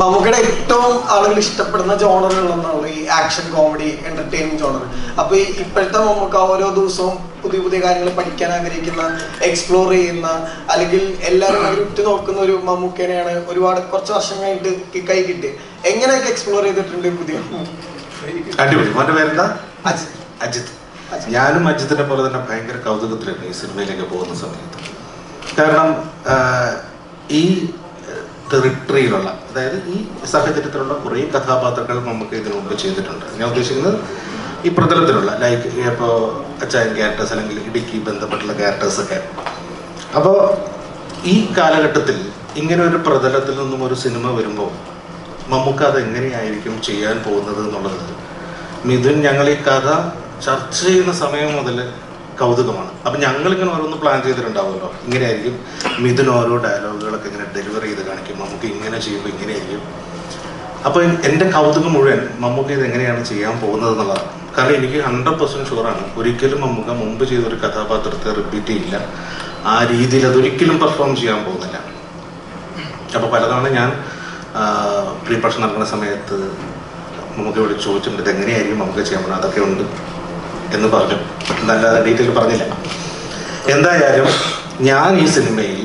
മമ്മൂക്കയുടെ ഏറ്റവും ആളുകൾ ഇഷ്ടപ്പെടുന്ന ജോണറുകളൊന്നാണ് ഈ ആക്ഷൻ കോമഡി എന്റർടൈൻമെന്റ് ജോണർ അപ്പൊ ഈ ഇപ്പോഴത്തെ മമ്മൂക്ക ഓരോ ദിവസവും പുതിയ പുതിയ കാര്യങ്ങൾ പഠിക്കാൻ ആഗ്രഹിക്കുന്ന എക്സ്പ്ലോർ ചെയ്യുന്ന അല്ലെങ്കിൽ എല്ലാവരും അവർ ഉറ്റു നോക്കുന്ന ഒരു മമ്മൂക്കേനെയാണ് ഒരുപാട് കുറച്ച് വർഷം കഴിഞ്ഞിട്ട് കൈ കിട്ടി എങ്ങനെയൊക്കെ എക്സ്പ്ലോർ ചെയ്തിട്ടുണ്ട് പുതിയ അടിപൊളി. മോന്റെ പേരെന്താ? അജിത്. ഞാനും അജിത്തിനെ പോലെ തന്നെ ഭയങ്കര കൗതുകത്തിലാണ് ഈ സിനിമയിലേക്ക് പോകുന്ന സമയത്ത്. കാരണം ഈ ടെറിട്ടറിയിലുള്ള അതായത് ഈ സാഹചര്യത്തിലുള്ള കുറേ കഥാപാത്രങ്ങൾ നമുക്ക് ഇതിനു മുമ്പ് ചെയ്തിട്ടുണ്ട്. ഞാൻ ഉദ്ദേശിക്കുന്നത് ഈ പ്രതലത്തിലുള്ള ലൈക്ക് ഇപ്പോൾ അച്ചായൻ ക്യാരക്ടേഴ്സ് അല്ലെങ്കിൽ ഇടുക്കി ബന്ധപ്പെട്ടുള്ള ക്യാരക്ടേഴ്സൊക്കെ അപ്പോൾ ഈ കാലഘട്ടത്തിൽ ഇങ്ങനെ ഒരു പ്രതലത്തിൽ നിന്നും ഒരു സിനിമ വരുമ്പോൾ മമ്മൂക്ക അത് എങ്ങനെയായിരിക്കും ചെയ്യാൻ പോകുന്നത് എന്നുള്ളത്? മിഥുൻ ഞങ്ങൾ ഈ കഥ ചർച്ച ചെയ്യുന്ന സമയം മുതൽ കൗതുകമാണ്. അപ്പം ഞങ്ങളിങ്ങനെ ഓരോന്ന് പ്ലാൻ ചെയ്തിട്ടുണ്ടാവുമല്ലോ. ഇങ്ങനെയായിരിക്കും മിഥുൻ ഓരോ ഡയലോഗുകളൊക്കെ ഇങ്ങനെ ഡെലിവറി ചെയ്ത് കാണിക്കും. നമുക്ക് ഇങ്ങനെ ചെയ്യുമ്പോൾ ഇങ്ങനെയായിരിക്കും. അപ്പോൾ എന്റെ കൗതുകം മുഴുവൻ മമ്മൂക്ക ഇത് എങ്ങനെയാണ് ചെയ്യാൻ പോകുന്നത് എന്നുള്ളതാണ് കാരണം എനിക്ക് ഹൺഡ്രഡ് പെർസെന്റ് ഷുവറാണ് ഒരിക്കലും മമ്മൂക്ക മുമ്പ് ചെയ്ത ഒരു കഥാപാത്രത്തെ റിപ്പീറ്റ് ചെയ്യില്ല. ആ രീതിയിൽ അതൊരിക്കലും പെർഫോം ചെയ്യാൻ പോകുന്നില്ല. അപ്പോൾ പലതവണ ഞാൻ പ്രീ നടക്കുന്ന സമയത്ത് മമ്മൂക്ക ഇവിടെ ചോദിച്ചിട്ടുണ്ട് ഇത് എങ്ങനെയായിരിക്കും നമുക്ക് ചെയ്യാൻ പോകുന്നത്? അതൊക്കെ ഉണ്ട്. എന്ന് പറഞ്ഞു. നല്ല ഡീറ്റെയിൽ പറഞ്ഞില്ല. എന്തായാലും ഞാൻ ഈ സിനിമയിൽ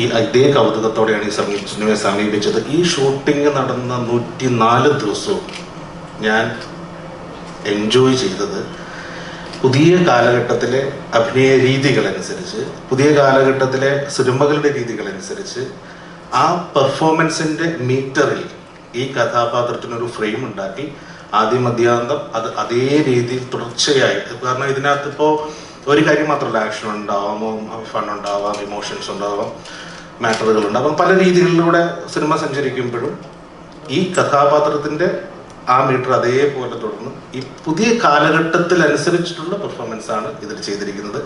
ഈ ഇതേ കൗതുകത്തോടെയാണ് ഈ സമീപ സിനിമയെ സമീപിച്ചത്. ഈ ഷൂട്ടിംഗ് നടന്ന നൂറ്റി നാല് ദിവസവും ഞാൻ എൻജോയ് ചെയ്തത് പുതിയ കാലഘട്ടത്തിലെ അഭിനയ രീതികളനുസരിച്ച് പുതിയ കാലഘട്ടത്തിലെ സിനിമകളുടെ രീതികളനുസരിച്ച് ആ പെർഫോമൻസിന്റെ മീറ്ററിൽ ഈ കഥാപാത്രത്തിനൊരു ഫ്രെയിം ഉണ്ടാക്കി ആദ്യം മധ്യാന്തം അത് അതേ രീതിയിൽ തുടർച്ചയായി. കാരണം ഇതിനകത്ത് ഇപ്പോൾ ഒരു കാര്യം മാത്രമല്ല ആക്ഷൻ ഉണ്ടാവാം ഫൺ ഉണ്ടാവാം ഇമോഷൻസ് ഉണ്ടാവാം മാറ്ററുകൾ ഉണ്ടാവാം. പല രീതികളിലൂടെ സിനിമ സഞ്ചരിക്കുമ്പോഴും ഈ കഥാപാത്രത്തിന്റെ ആ മീറ്റർ അതേപോലെ തുടർന്ന് ഈ പുതിയ കാലഘട്ടത്തിൽ അനുസരിച്ചിട്ടുള്ള പെർഫോമൻസ് ആണ് ഇതിൽ ചെയ്തിരിക്കുന്നത്.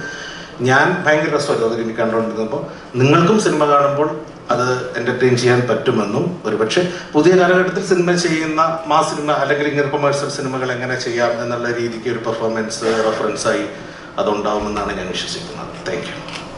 ഞാൻ ഭയങ്കര രസമായിരുന്നു അത് എനിക്ക് കണ്ടുകൊണ്ടിരുന്നപ്പോൾ. നിങ്ങൾക്കും സിനിമ കാണുമ്പോൾ അത് എന്റർടൈൻ ചെയ്യാൻ പറ്റുമെന്നും ഒരുപക്ഷെ പുതിയ കാലഘട്ടത്തിൽ സിനിമ ചെയ്യുന്ന മാ സിനിമ അല്ലെങ്കിൽ ഇങ്ങനെ കൊമേഴ്സ്യൽ സിനിമകൾ എങ്ങനെ ചെയ്യാം എന്നുള്ള രീതിക്ക് ഒരു പെർഫോമൻസ് റെഫറൻസായി അതുണ്ടാവുമെന്നാണ് ഞാൻ വിശ്വസിക്കുന്നത്. Thank you